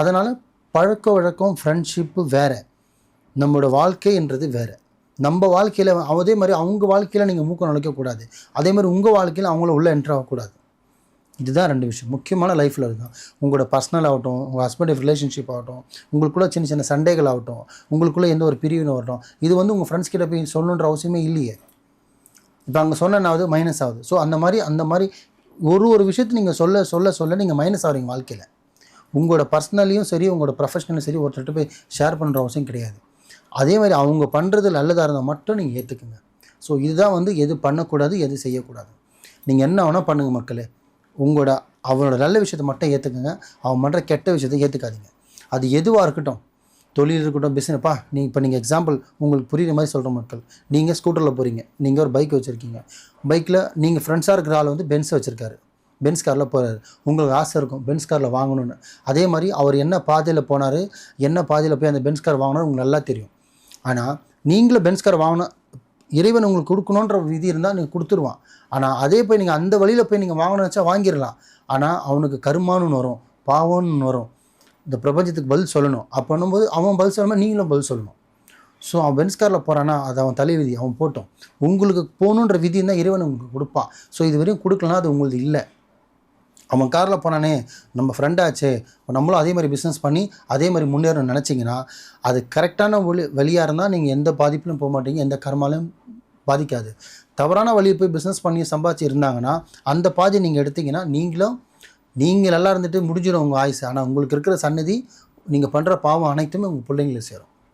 அதனால் பழக்க வழக்கம் ஃப்ரெண்ட்ஷிப்பு வேறு. நம்மளோட வாழ்க்கைன்றது வேறு. நம்ம வாழ்க்கையில் அதே மாதிரி அவங்க வாழ்க்கையில் நீங்கள் மூக்க நுழைக்கக்கூடாது அதே மாதிரி உங்கள் வாழ்க்கையில் அவங்கள உள்ளே என்ட்ரு ஆகக்கூடாது இதுதான் ரெண்டு விஷயம். முக்கியமான லைஃப்பில் இருக்கும். உங்களோட பர்சனல் ஆகட்டும் உங்கள் ஹஸ்பண்ட் ரிலேஷன்ஷிப் ஆகட்டும் உங்களுக்குள்ளே சின்ன சின்ன சண்டைகள் ஆகட்டும் உங்களுக்குள்ளே எந்த ஒரு பிரிவினை வரட்டும் இது வந்து உங்கள் ஃப்ரெண்ட்ஸ் கிட்ட போய் சொல்லணுன்ற அவசியமே இல்லையே. இப்போ அங்கே சொன்னனாவது மைனஸ் ஆகுது. ஸோ அந்த மாதிரி அந்த மாதிரி ஒரு ஒரு விஷயத்தை நீங்கள் சொல்ல சொல்ல சொல்ல நீங்கள் மைனஸ் ஆகிறீங்க வாழ்க்கையில். உங்களோட பர்சனலையும் சரி உங்களோட ப்ரொஃபஷனலையும் சரி ஒருத்தர்கிட்ட போய் ஷேர் பண்ணுற அவசியம் கிடையாது. அதே மாதிரி அவங்க பண்ணுறது நல்லதாக இருந்தால் மட்டும் நீங்கள் ஏற்றுக்குங்க ஸோ இதுதான் வந்து எது பண்ணக்கூடாது எது செய்யக்கூடாது. நீங்கள் என்ன வேணால் பண்ணுங்கள் மக்களே. உங்களோட அவனோட நல்ல விஷயத்தை மட்டும் ஏற்றுக்குங்க அவன் பண்ணுற கெட்ட விஷயத்தை ஏற்றுக்காதீங்க அது எதுவாக இருக்கட்டும். தொழில் இருக்கட்டும் பிஸ்னப்பா நீ இப்போ நீங்கள் எக்ஸாம்பிள் உங்களுக்கு புரியுற மாதிரி சொல்கிற மக்கள். நீங்கள் ஸ்கூட்டரில் போகிறீங்க நீங்கள் ஒரு பைக் வச்சுருக்கீங்க. பைக்கில் நீங்கள் ஃப்ரெண்ட்ஸாக இருக்கிற ஆள் வந்து பென்ஸ் வச்சுருக்காரு. பென்ஸ் காரில் போகிறாரு உங்களுக்கு ஆசை இருக்கும் பென்ஸ் காரில் வாங்கணும்னு. அதே மாதிரி அவர் என்ன பாதையில் போனார் என்ன பாதையில் போய் அந்த பென்ஸ் கார் வாங்கினார் உங்களுக்கு நல்லா தெரியும். ஆனால் நீங்களும் பென்ஸ் கார் வாங்கணும் இறைவன் உங்களுக்கு கொடுக்கணுன்ற விதி இருந்தால் நீங்கள் கொடுத்துருவான். ஆனால் அதே போய் நீங்கள் அந்த வழியில் போய் நீங்கள் வாங்கணும்னு வச்சா வாங்கிடலாம். ஆனால் அவனுக்கு கருமான்னு வரும் பாவம்னு வரும். இந்த பிரபஞ்சத்துக்கு பதில் சொல்லணும். அப்போ பண்ணும்போது அவன் பதில் சொல்லாமல் நீங்களும் பதில் சொல்லணும். ஸோ அவன் பென்ஸ் காரில் போகிறான்னா அது அவன் தலைவிதி அவன் போட்டோம். உங்களுக்கு போகணுன்ற விதி இருந்தால் இறைவன் உங்களுக்கு கொடுப்பான். ஸோ இது வரையும் கொடுக்கலாம் அது உங்களுக்கு இல்லை. அவன் காரில் போனானே நம்ம ஃப்ரெண்டாச்சே நம்மளும் அதே மாதிரி பிஸ்னஸ் பண்ணி அதே மாதிரி முன்னேறணும்னு நினச்சிங்கன்னா அது கரெக்டான வழி வழியாக இருந்தால் நீங்கள் எந்த பாதிப்பிலும் போக மாட்டீங்க எந்த கர்மாலையும் பாதிக்காது. தவறான வழியை போய் பிஸ்னஸ் பண்ணி சம்பாதிச்சு இருந்தாங்கன்னா அந்த பாதி நீங்கள் எடுத்தீங்கன்னா நீங்களும் நீங்கள் நல்லா இருந்துட்டு முடிஞ்சிடும் உங்கள் ஆயுசு. ஆனால் உங்களுக்கு இருக்கிற சன்னதி நீங்கள் பண்ணுற பாவம் அனைத்துமே உங்கள் பிள்ளைங்களுக்கு சேரும்.